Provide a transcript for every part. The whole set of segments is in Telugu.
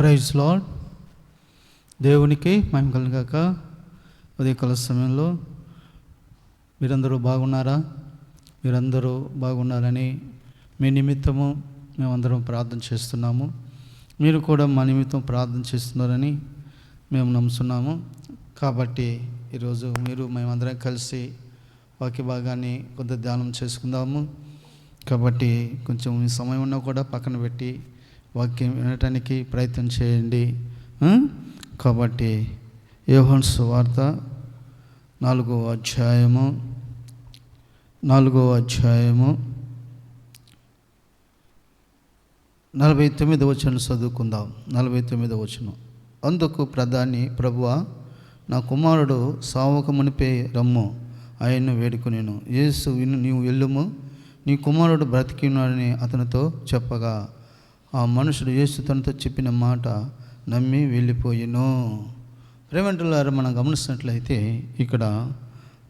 ప్రైజ్ లాడ్ దేవునికి మేము కలగాక. ఉదయకాల సమయంలో మీరందరూ బాగున్నారా? మీరందరూ బాగున్నారని మీ నిమిత్తము మేమందరం ప్రార్థన చేస్తున్నాము. మీరు కూడా మా నిమిత్తం ప్రార్థన చేస్తున్నారని మేము నమ్ముతున్నాము. కాబట్టి ఈరోజు మీరు మేమందరం కలిసి వాక్య భాగాన్ని కొంత ధ్యానం చేసుకుందాము. కాబట్టి కొంచెం మీ సమయం ఉన్నా కూడా పక్కన పెట్టి వాక్యం వినటానికి ప్రయత్నం చేయండి. కాబట్టి యోహన్స్ వార్త నాలుగో అధ్యాయము నాలుగో అధ్యాయము నలభై తొమ్మిది వచనం చదువుకుందాం. నలభై తొమ్మిది వచనం. అందుకు ప్రధాని ప్రభువ నా కుమారుడు సావక మునిపే రమ్ము ఆయన్ను వేడుకునేను. యేసు విను నీవు వెళ్ళుము నీ కుమారుడు బ్రతికినాడని అతనితో చెప్పగా ఆ మనుషుడు యేసు తనతో చెప్పిన మాట నమ్మి వెళ్ళిపోయిను. ప్రేమంటులారు మనం గమనిస్తున్నట్లయితే ఇక్కడ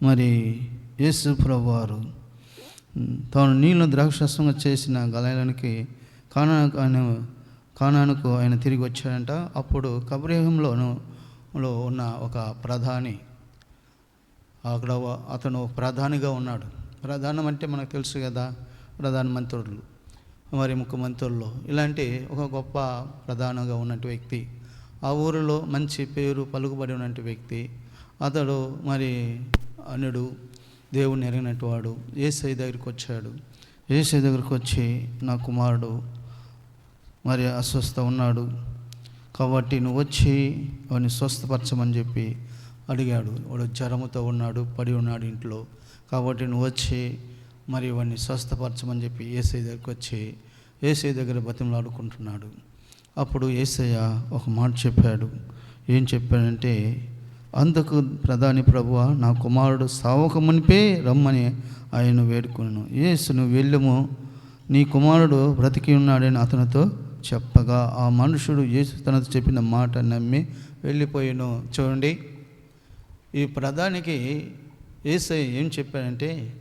మరి యేసు ప్రభువారు తాను నీళ్ళు ద్రాక్షసంగా చేసిన గలయానికి కానా ఆయన కానానుకు ఆయన తిరిగి వచ్చాడంట. అప్పుడు కబ్రేహంలోను లో ఉన్న ఒక ప్రధాని అక్కడ అతను ప్రధానిగా ఉన్నాడు. ప్రధానం అంటే మనకు తెలుసు కదా ప్రధానమంత్రులు మరి ముఖ్యమంత్రుల్లో. ఇలాంటి ఒక గొప్ప ప్రధానంగా ఉన్నటువంటి వ్యక్తి. ఆ ఊరిలో మంచి పేరు పలుకుబడి ఉన్నటువంటి వ్యక్తి. అతడు మరి అనుడు దేవుని ఎరిగినట్టు వాడు. ఏసై దగ్గరికి వచ్చాడు. ఏసై దగ్గరికి వచ్చి నా కుమారుడు మరి అస్వస్థ ఉన్నాడు. కాబట్టి నువ్వు వచ్చి వాడిని స్వస్థపరచమని చెప్పి అడిగాడు. వాడు జ్వరముతో ఉన్నాడు పడి ఉన్నాడు ఇంట్లో. కాబట్టి నువ్వు వచ్చి మరి వాడిని స్వస్థపరచమని చెప్పి ఏసై దగ్గరకు వచ్చి ఏసై దగ్గర బతిమలాడుకుంటున్నాడు. అప్పుడు ఏసయ్య ఒక మాట చెప్పాడు. ఏం చెప్పాడంటే అందుకు ప్రధాని ప్రభువ నా కుమారుడు సావక మునిపే రమ్మని ఆయన వేడుకున్నాను ఏసు నువ్వు వెళ్ళము. నీ కుమారుడు బ్రతికి ఉన్నాడని అతనితో చెప్పగా ఆ మనుషుడు యేసు తనతో చెప్పిన మాట నమ్మి వెళ్ళిపోయాను. చూడండి. ఈ ప్రధానికి ఏసై ఏం చెప్పాడంటే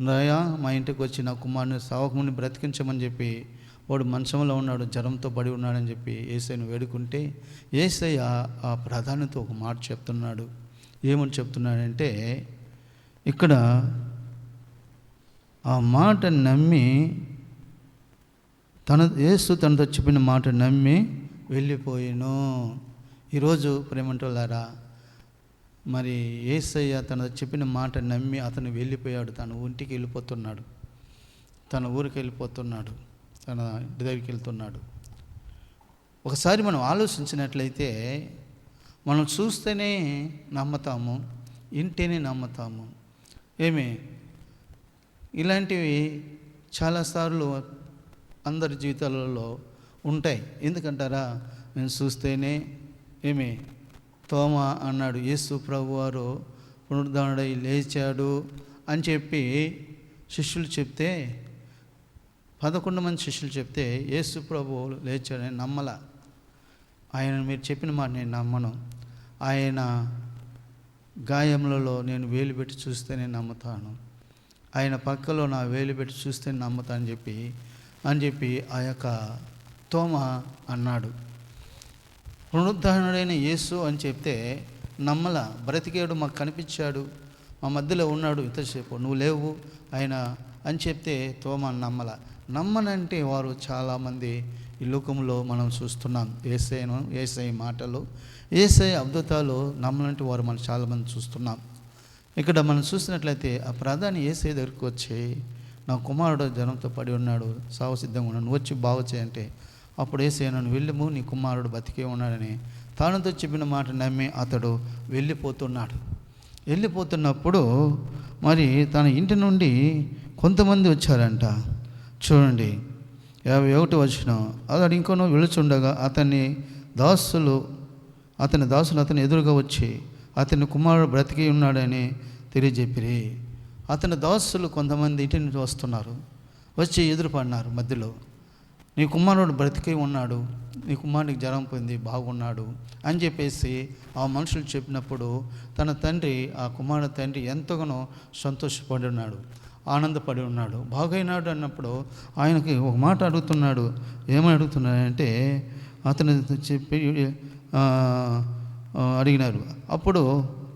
నయా మా ఇంటికి వచ్చి నా కుమారుని సావకముని బ్రతికించమని చెప్పి వాడు మంచంలో ఉన్నాడు జ్వరంతో పడి ఉన్నాడని చెప్పి ఏసైను వేడుకుంటే ఏసయ్య ఆ ప్రధానితో ఒక మాట చెప్తున్నాడు. ఏమని చెప్తున్నాడంటే ఇక్కడ ఆ మాట నమ్మి తన ఏసు తనతో చెప్పిన మాట నమ్మి వెళ్ళిపోయాను. ఈరోజు ప్రేమంటులారా మరి ఏసయ్య తన చెప్పిన మాట నమ్మి అతను వెళ్ళిపోయాడు. తన ఇంటికి వెళ్ళిపోతున్నాడు. తన ఊరికి వెళ్ళిపోతున్నాడు. తన ఇంటి దగ్గరికి వెళ్తున్నాడు. ఒకసారి మనం ఆలోచించినట్లయితే మనం చూస్తేనే నమ్ముతాము ఇంటేనే నమ్ముతాము. ఏమి? ఇలాంటివి చాలాసార్లు అందరి జీవితాలలో ఉంటాయి. ఎందుకంటారా? నేను చూస్తేనే ఏమి? తోమ అన్నాడు. యేసు ప్రభు వారు లేచాడు అని చెప్పి శిష్యులు చెప్తే పదకొండు మంది శిష్యులు చెప్తే యేసు ప్రభు లేచాడని నమ్మల. ఆయన మీరు చెప్పిన మాట నేను నమ్మను. ఆయన గాయములలో నేను వేలు పెట్టి చూస్తే నేను నమ్ముతాను. ఆయన పక్కలో నా వేలు పెట్టి చూస్తే నమ్ముతాను చెప్పి అని చెప్పి ఆ యొక్క తోమ అన్నాడు. పునరుద్ధరణుడైన యేసు అని చెప్తే నమ్మల బ్రతికేడు మాకు కనిపించాడు మా మధ్యలో ఉన్నాడు ఇంతసేపు నువ్వు లేవు ఆయన అని చెప్తే తోమ నమ్మల. నమ్మనంటే వారు చాలామంది ఈ లోకంలో మనం చూస్తున్నాం. ఏసైను ఏసై మాటలు ఏసై అద్భుతాలు నమ్మలంటే వారు మనం చాలామంది చూస్తున్నాం. ఇక్కడ మనం చూసినట్లయితే ఆ ప్రధాని ఏసై దగ్గరికి వచ్చి నా కుమారుడు జనంతో పడి ఉన్నాడు సావసిద్ధంగా ఉన్నాడు నువ్వు వచ్చి బాగు చేయంటే అప్పుడు ఏసేనను నన్ను వెళ్ళము నీ కుమారుడు బతికే ఉన్నాడని. తానుతో చెప్పిన మాట నమ్మి అతడు వెళ్ళిపోతున్నాడు. వెళ్ళిపోతున్నప్పుడు మరి తన ఇంటి నుండి కొంతమంది వచ్చారంట. చూడండి యాభై ఒకటి వచ్చిన అతడు ఇంకొన వెళుచుండగా అతన్ని దాసులు అతని దాసులు అతని ఎదురుగా వచ్చి అతని కుమారుడు బ్రతికి ఉన్నాడని తెలియజెప్పిరి. అతని దాసులు కొంతమంది ఇంటి వస్తున్నారు. వచ్చి ఎదురుపడినారు మధ్యలో. నీ కుమారుడు బ్రతికి ఉన్నాడు నీ కుమారుడికి జ్వరం పొంది బాగున్నాడు అని చెప్పేసి ఆ మనుషులు చెప్పినప్పుడు తన తండ్రి ఆ కుమారుడు తండ్రి ఎంతగానో సంతోషపడి ఉన్నాడు ఆనందపడి ఉన్నాడు. బాగైనాడు అన్నప్పుడు ఆయనకి ఒక మాట అడుగుతున్నాడు. ఏమని అడుగుతున్నాడంటే అతను చెప్పి అడిగినారు. అప్పుడు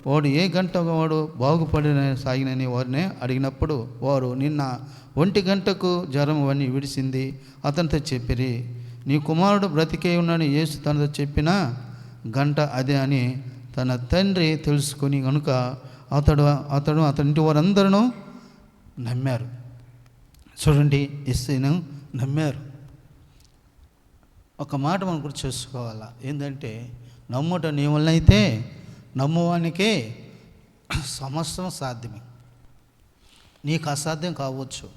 వాడు ఏ గంట వాడు బాగుపడిన సాగినని వారిని అడిగినప్పుడు వారు నిన్న ఒంటి గంటకు జ్వరం అవన్నీ విడిసింది. అతనితో చెప్పిరి నీ కుమారుడు బ్రతికే ఉన్నాడని యేసు తనతో చెప్పిన గంట అదే అని తన తండ్రి తెలుసుకొని కనుక అతడు అతడు అతనింటి వారందరూ నమ్మారు. చూడండి ఎస్సీను నమ్మారు. ఒక మాట మనం కూడా చేసుకోవాలా? ఏంటంటే నమ్ముట నీ వల్ల అయితే నమ్మువానికే సమస్తం సాధ్యమే. నీకు అసాధ్యం కావచ్చు.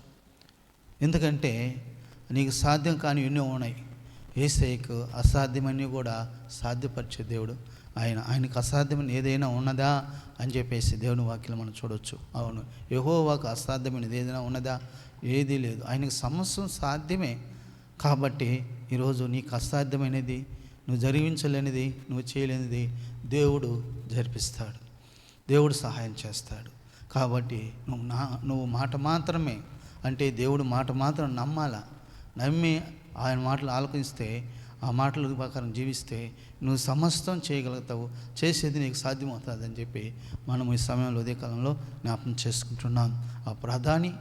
ఎందుకంటే నీకు సాధ్యం కాని ఎన్నో ఉన్నాయి. ఏసైకు అసాధ్యమని కూడా సాధ్యపరిచే దేవుడు ఆయన. ఆయనకు అసాధ్యమైన ఏదైనా ఉన్నదా అని చెప్పేసి దేవుని వాక్యం మనం చూడొచ్చు. అవును. యెహోవాకు అసాధ్యమైనది ఏదైనా ఉన్నదా? ఏదీ లేదు. ఆయనకు సమస్య సాధ్యమే. కాబట్టి ఈరోజు నీకు అసాధ్యమైనది నువ్వు జరిగించలేనిది నువ్వు చేయలేనిది దేవుడు జరిపిస్తాడు. దేవుడు సహాయం చేస్తాడు. కాబట్టి నువ్వు నా నువ్వు మాట మాత్రమే అంటే దేవుడు మాట మాత్రం నమ్మాలా? నమ్మి ఆయన మాటలు ఆలోచిస్తే ఆ మాటల ప్రకారం జీవిస్తే నువ్వు సమస్తం చేయగలుగుతావు చేసేది నీకు సాధ్యమవుతుంది అని చెప్పి మనం ఈ సమయంలో ఉదయ కాలంలో జ్ఞాపకం చేసుకుంటున్నాం. ఆ ప్రధాని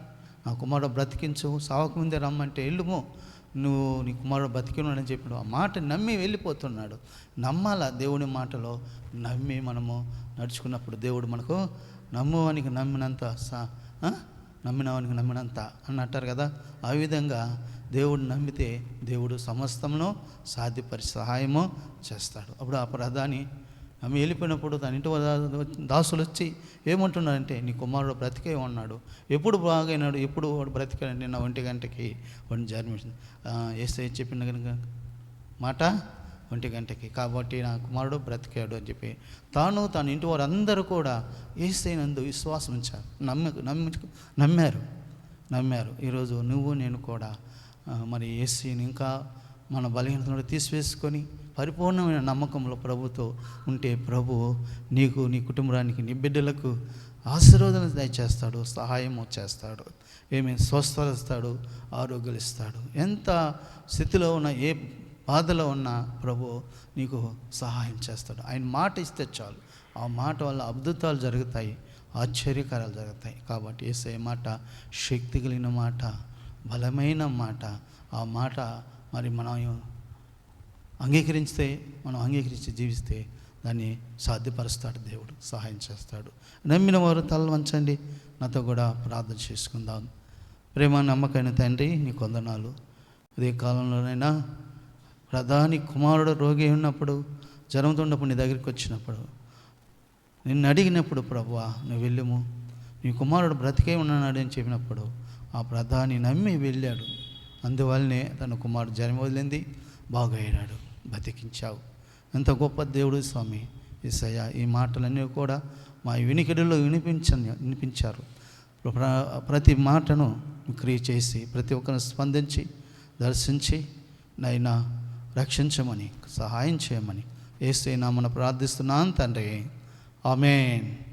నా కుమారుడు బ్రతికించు సావక ముందే రమ్మంటే వెళ్ళుము నువ్వు నీ కుమారుడు బతికినాడని చెప్పాడు ఆ మాట నమ్మి వెళ్ళిపోతున్నాడు. నమ్మాల దేవుని మాటలో? నమ్మి మనము నడుచుకున్నప్పుడు దేవుడు మనకు నమ్మువానికి నమ్మినంత సా నమ్మినవానికి నమ్మినంత అని అంటారు కదా? ఆ విధంగా దేవుడు నమ్మితే దేవుడు సమస్తమును సాధ్యపరి సహాయము చేస్తాడు. అప్పుడు ఆ ప్రధాని ఆమె వెళ్ళిపోయినప్పుడు తన ఇంటి వారు దాసులు వచ్చి ఏమంటున్నారంటే నీ కుమారుడు బ్రతికే ఉన్నాడు. ఎప్పుడు బాగైనాడు ఎప్పుడు వాడు బ్రతికాడు నిన్న ఒంటి గంటకి వాడిని జన్మించింది ఏసై చెప్పిన కనుక మాట ఒంటి గంటకి. కాబట్టి నా కుమారుడు బ్రతికాడు అని చెప్పి. తాను తన ఇంటి వారందరూ కూడా ఏసైనందు విశ్వాసం ఉంచారు. నమ్మ నమ్మి నమ్మారు. నమ్మారు. ఈరోజు నువ్వు నేను కూడా మరి ఏసీని ఇంకా మన బలహీనతను తీసివేసుకొని పరిపూర్ణమైన నమ్మకంలో ప్రభుతో ఉంటే ప్రభు నీకు నీ కుటుంబానికి నీ బిడ్డలకు ఆశీర్వదన దయచేస్తాడు సహాయం చేస్తాడు ఏమి స్వస్థలిస్తాడు ఆరోగ్యాలు ఇస్తాడు. ఎంత స్థితిలో ఉన్న ఏ బాధలో ఉన్నా ప్రభు నీకు సహాయం చేస్తాడు. ఆయన మాట ఇస్తే చాలు. ఆ మాట వల్ల అద్భుతాలు జరుగుతాయి ఆశ్చర్యకారాలు జరుగుతాయి. కాబట్టి ఏసే మాట శక్తి కలిగిన మాట బలమైన మాట. ఆ మాట మరి మనం అంగీకరిస్తే మనం అంగీకరించి జీవిస్తే దాన్ని సాధ్యపరుస్తాడు దేవుడు సహాయం చేస్తాడు. నమ్మిన వారు తల వంచండి నాతో కూడా ప్రార్థన చేసుకుందాం. ప్రేమ నమ్మకైన తండ్రి నీ కొందనాలు. అదే కాలంలోనైనా ప్రధాని కుమారుడు రోగి ఉన్నప్పుడు జ్వరంతో ఉన్నప్పుడు నీ దగ్గరికి వచ్చినప్పుడు నిన్ను అడిగినప్పుడు ప్రభువా నువ్వు వెళ్ళుము. నీ కుమారుడు బ్రతికే ఉన్నాడు అని చెప్పినప్పుడు ఆ ప్రధాని నమ్మి వెళ్ళాడు. అందువల్లనే తన కుమారుడు జన్మ వదిలింది బాగయ్యాడు బతికించావు. ఎంత గొప్ప దేవుడు స్వామి ఈసయ ఈ మాటలన్నీ కూడా మా వినికిడిలో వినిపించ వినిపించారు. ప్రతి మాటను క్రియ చేసి ప్రతి ఒక్కరిని స్పందించి దర్శించి నైనా రక్షించమని సహాయం చేయమని ఏసైనా మనం ప్రార్థిస్తున్నాను తండ్రి. ఆమెన్.